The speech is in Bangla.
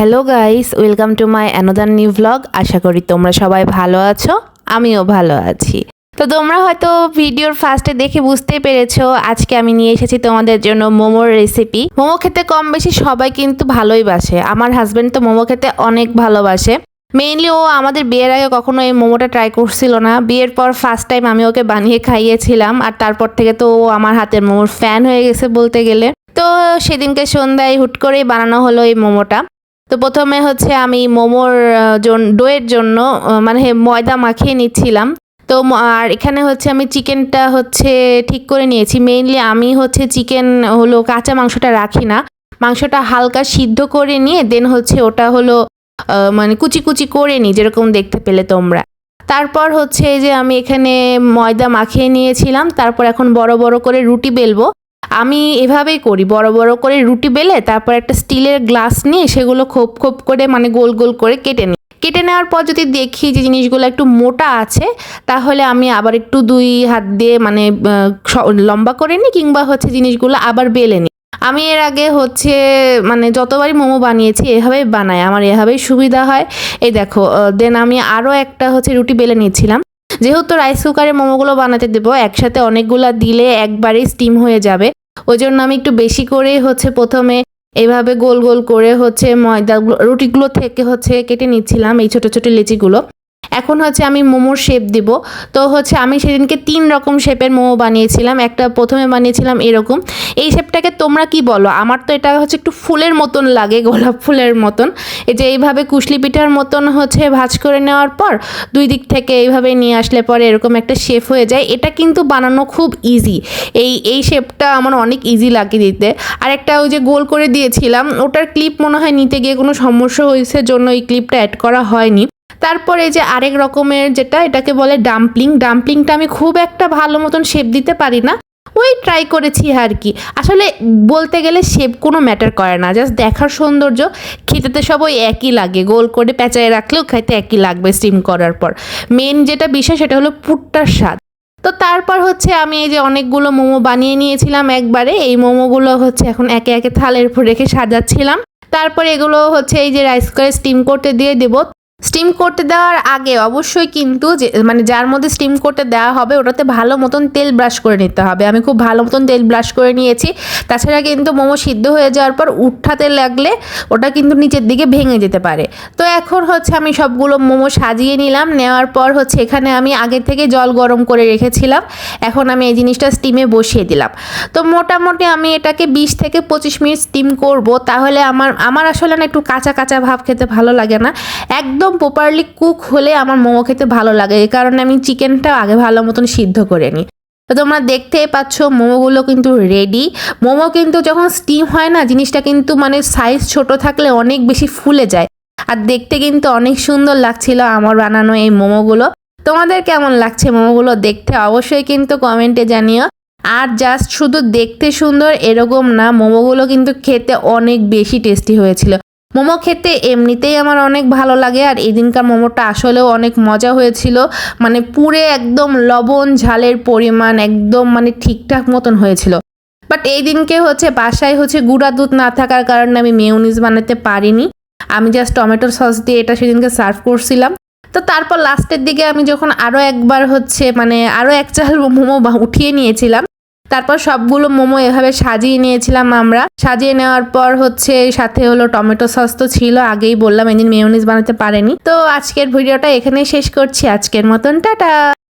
Hello guys, welcome to my another new vlog আশা করি তোমরা সবাই ভালো আছো, আমিও ভালো আছি। তো তোমরা হয়তো ভিডিওর ফার্স্টে দেখে বুঝতে পেরেছ, আজকে আমি নিয়ে এসেছি তোমাদের জন্য মোমোর রেসিপি মোমো খেতে কম বেশি সবাই কিন্তু ভালোই বাসে। আমার হাজব্যান্ড তো মোমো খেতে অনেক ভালোবাসে। মেইনলি ও আমাদের বিয়ের আগে কখনো এই মোমোটা ট্রাই করছিল না। বিয়ের পর ফার্স্ট টাইম আমি ওকে বানিয়ে খাইয়েছিলাম, আর তারপর থেকে তো ও আমার হাতের মোমোর ফ্যান হয়ে গেছে বলতে গেলে। তো সেদিনকে সন্ধ্যায় হুট করেই বানানো হলো এই মোমোটা। তো প্রথমে হচ্ছে আমি মোমোর ডোয়ের জন্য মানে ময়দা মাখিয়ে নিচ্ছিলাম। তো আর এখানে হচ্ছে আমি চিকেনটা হচ্ছে ঠিক করে নিয়েছি। মেইনলি আমি হচ্ছে চিকেন হলো কাঁচা মাংসটা রাখি না। মাংসটা হালকা সিদ্ধ করে নিয়ে, দেন হচ্ছে ওটা হলো মানে কুচি কুচি করে নিই, যেরকম দেখতে পেলে তোমরা। তারপর হচ্ছে যে আমি এখানে ময়দা মাখিয়ে নিয়েছিলাম। তারপর এখন বড় বড় করে রুটি বেলবো। আমি এভাবেই করি, বড় বড় করে রুটি বেলে তারপর একটা স্টিলের গ্লাস নিয়ে সেগুলো খোপ খোপ করে মানে গোল গোল করে কেটে নিই। কেটে নেওয়ার পর যদি দেখি যে জিনিসগুলো একটু মোটা আছে, তাহলে আমি আবার একটু দুই হাত দিয়ে মানে লম্বা করে নিই কিংবা হচ্ছে জিনিসগুলো আবার বেলে নিই। আমি এর আগে হচ্ছে মানে যতবারই মোমো বানিয়েছি এভাবেই বানাই, আমার এভাবেই সুবিধা হয়। এই দেখো দেন আমি আরও একটা হচ্ছে রুটি বেলে নিচ্ছিলাম যেহেতু রাইস কুকারে মোমোগুলো বানাতে দেবো, একসাথে অনেকগুলো দিলে একবারেই স্টিম হয়ে যাবে। ওই জন্য আমি একটু বেশি করে হচ্ছে প্রথমে এভাবে গোল গোল করে হচ্ছে ময়দাগুলো, রুটিগুলো থেকে হচ্ছে কেটে নিচ্ছিলাম এই ছোটো ছোটো লেচিগুলো। এখন হচ্ছে আমি মোমোর শেপ দিব। তো হচ্ছে আমি সেদিনকে তিন রকম শেপের মোমো বানিয়েছিলাম। একটা প্রথমে বানিয়েছিলাম এরকম। এই শেপটাকে তোমরা কি বলো? আমার তো এটা হচ্ছে একটু ফুলের মতন লাগে, গোলাপ ফুলের মতন। এই যে এইভাবে কুশলি পিঠার মতন হচ্ছে ভাজ করে নেওয়ার পর দুই দিক থেকে এইভাবে নিয়ে আসলে পরে এরকম একটা শেপ হয়ে যায়। এটা কিন্তু বানানো খুব ইজি এই এই শেপটা আমার অনেক ইজি লাগে দিতে। আর একটা ওই যে গোল করে দিয়েছিলাম, ওটার ক্লিপ মনে হয় নিতে গিয়ে কোনো সমস্যা হয়েছে, জন্য এই ক্লিপটা অ্যাড করা হয়নি। তারপরে যে আরেক রকমের যেটা, এটাকে বলে ডাম্পলিং ডাম্পলিংটা আমি খুব একটা ভালো মতন শেপ দিতে পারি না। ওই ট্রাই করেছি আর কি। আসলে বলতে গেলে শেপ কোনো ম্যাটার করে না। জাস্ট দেখার সৌন্দর্য খেতে সব ওই একই লাগে। গোল করে পেঁচায় রাখলেও খাইতে একই লাগবে স্টিম করার পর। মেন যেটা বিষয়, সেটা হলো পুটটার স্বাদ। তো তারপর হচ্ছে আমি এই যে অনেকগুলো মোমো বানিয়ে নিয়েছিলাম একবারে। এই মোমোগুলো হচ্ছে এখন একে একে থালের উপর রেখে সাজাচ্ছিলাম। তারপরে এগুলো হচ্ছে এই যে রাইস করে স্টিম করতে দিয়ে দেবো। স্টিম করতে দেওয়ার আগে অবশ্যই কিন্তু যে মানে যার মধ্যে স্টিম করতে দেওয়া হবে ওটাতে ভালো মতন তেল ব্রাশ করে নিতে হবে। আমি খুব ভালো মতন তেল ব্রাশ করে নিয়েছি। তাছাড়া কিন্তু মোমো সিদ্ধ হয়ে যাওয়ার পর উঠাতে লাগলে ওটা কিন্তু নিচের দিকে ভেঙে যেতে পারে। তো এখন হচ্ছে আমি সবগুলো মোমো সাজিয়ে নিলাম। নেওয়ার পর হচ্ছে এখানে আমি আগে থেকে জল গরম করে রেখেছিলাম। এখন আমি এই জিনিসটা স্টিমে বসিয়ে দিলাম। তো মোটামুটি আমি এটাকে বিশ থেকে পঁচিশ মিনিট স্টিম করব। তাহলে আমার আমার আসলে না একটু কাঁচা কাঁচা ভাব খেতে ভালো লাগে না। একদম প্রপারলি কুক হলে আমার মোমো খেতে ভালো লাগে। এই কারণে আমি চিকেনটা আগে ভালো মতন সিদ্ধ করে নিই। তো তোমরা দেখতেই পাচ্ছ, মোমোগুলো কিন্তু রেডি মোমো কিন্তু যখন স্টিম হয় না, জিনিসটা কিন্তু মানে সাইজ ছোট থাকলে অনেক বেশি ফুলে যায়। আর দেখতে কিন্তু অনেক সুন্দর লাগছিল আমার বানানো এই মোমোগুলো। তোমাদের কেমন লাগছে মোমোগুলো দেখতে অবশ্যই কিন্তু কমেন্টে জানিও। আর জাস্ট শুধু দেখতে সুন্দর এরকম না, মোমোগুলো কিন্তু খেতে অনেক বেশি টেস্টি হয়েছিল। মোমো খেতে এমনিতেই আমার অনেক ভালো লাগে, আর এই দিনকার মোমোটা আসলেও অনেক মজা হয়েছিল। মানে পুরে একদম লবণ, ঝালের পরিমাণ একদম মানে ঠিকঠাক মতন হয়েছিল। বাট এই দিনকে হচ্ছে বাসায় হচ্ছে গুঁড়া দুধ না থাকার কারণে আমি মেয়নিজ বানাতে পারিনি। আমি জাস্ট টমেটো সস দিয়ে এটা সেদিনকে সার্ভ করছিলাম। তো তারপর লাস্টের দিকে আমি যখন আরও একবার হচ্ছে মানে আরও এক চাল মোমো উঠিয়ে নিয়েছিলাম তারপর সবগুলো মোমো এভাবে সাজিয়ে নিয়েছিলাম আমরা। সাজিয়ে নেওয়ার পর হচ্ছে সাথে হলো টমেটো সস তো ছিল, আগেই বললাম, এদিন মেয়নিজ বানাতে পারেনি। তো আজকের ভিডিওটা এখানেই শেষ করছি। আজকের মতন, টাটা!